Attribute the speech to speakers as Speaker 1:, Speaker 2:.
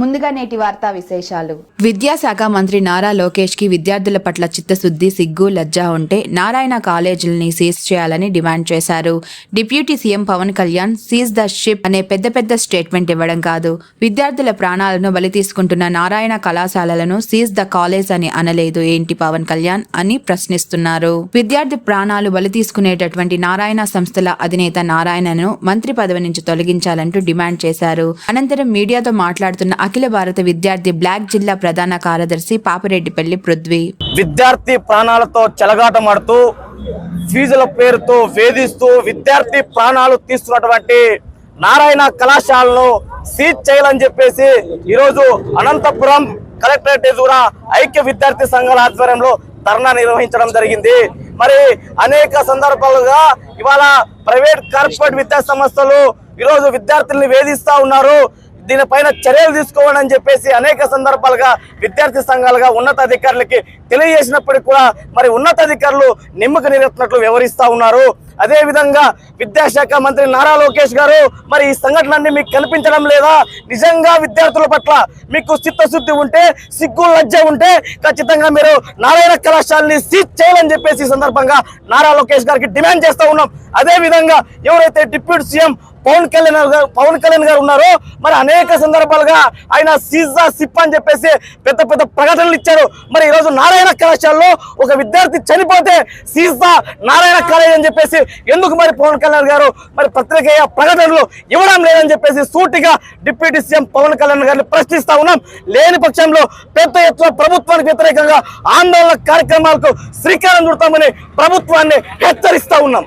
Speaker 1: ముందుగా నేటి వార్తా విశేషాలు.
Speaker 2: విద్యాశాఖ మంత్రి నారా లోకేష్కి విద్యార్థుల పట్ల చిత్తశుద్ధి సిగ్గు లజ్జ ఉంటే నారాయణ కాలేజీలని సీజ్ చేయాలని డిమాండ్ చేశారు. Deputy CM Pawan Kalyan seize the ship అనే పెద్ద పెద్ద స్టేట్మెంట్ ఇవ్వడం కాదు. విద్యార్థుల ప్రాణాలను బలి తీసుకుంటున్న నారాయణ కళాశాలలను సీజ్ ద కాలేజ్ అని అనలేదు ఏంటి పవన్ కళ్యాణ్ అని ప్రశ్నిస్తున్నారు. విద్యార్థి ప్రాణాలు బలి తీసుకునేటటువంటి నారాయణ సంస్థల అధినేత నారాయణను మంత్రి పదవి నుంచి తొలగించాలంటూ డిమాండ్ చేశారు. అనంతరం మీడియాతో మాట్లాడుతున్న అఖిల భారత విద్యార్థి బ్లాక్ జిల్లా ప్రధాన కార్యదర్శి పాపిరెడ్డిపల్లి పృథ్వీ.
Speaker 3: విద్యార్థి ప్రాణాలతో చెలగాటమాడుతూ ఫీజుల పేరుతో వేధిస్తూ విద్యార్థి ప్రాణాలు తీస్తున్నటువంటి నారాయణ కళాశాలను సీజ్ చేయాలని చెప్పేసి ఈరోజు అనంతపురం కలెక్టరేట్ ఎదురా ఐక్య విద్యార్థి సంఘాల ఆధ్వర్యంలో ధర్నా నిర్వహించడం జరిగింది. మరి అనేక సందర్భాలుగా ఇవాళ ప్రైవేట్ కార్పొరేట్ విద్యా సంస్థలు ఈరోజు విద్యార్థుల్ని వేధిస్తా ఉన్నారు. దీనిపైన చర్యలు తీసుకోవాలని అని చెప్పేసి అనేక సందర్భాలుగా విద్యార్థి సంఘాలుగా ఉన్నతాధికారులకి తెలియజేసినప్పటికీ కూడా మరి ఉన్నతాధికారులు నిమ్మక నీరెత్తినట్లు వ్యవహరిస్తా ఉన్నారు. అదే విధంగా విద్యాశాఖ మంత్రి నారా లోకేష్ గారు మరి ఈ సంఘటనలన్నీ మీకు కనిపించడం లేదా? నిజంగా విద్యార్థుల పట్ల మీకు చిత్తశుద్ధి ఉంటే సిగ్గు లజ్జ ఉంటే ఖచ్చితంగా మీరు నారాయణ కళాశాలని సీజ్ చేయాలని చెప్పేసి ఈ సందర్భంగా నారా లోకేష్ గారికి డిమాండ్ చేస్తూ ఉన్నాం. అదే విధంగా ఎవరైతే డిప్యూటీ సీఎం పవన్ కళ్యాణ్ గారు పవన్ కళ్యాణ్ గారు ఉన్నారో మరి అనేక సందర్భాలుగా ఆయన సీజా సిప్ అని చెప్పేసి పెద్ద పెద్ద ప్రకటనలు ఇచ్చారు. మరి ఈరోజు నారాయణ కళాశాలలో ఒక విద్యార్థి చనిపోతే సీజా నారాయణ కాలేజ్ అని చెప్పేసి ఎందుకు మరి పవన్ కళ్యాణ్ గారు మరి పత్రికేయ ప్రకటనలు ఇవ్వడం లేదని చెప్పేసి సూటిగా డిప్యూటీ సీఎం పవన్ కళ్యాణ్ గారిని ప్రశ్నిస్తా ఉన్నాం. లేని పక్షంలో పెద్ద ఎత్తున ప్రభుత్వానికి వ్యతిరేకంగా ఆందోళన కార్యక్రమాలకు శ్రీకారం చుడతామని ప్రభుత్వాన్ని హెచ్చరిస్తా ఉన్నాం.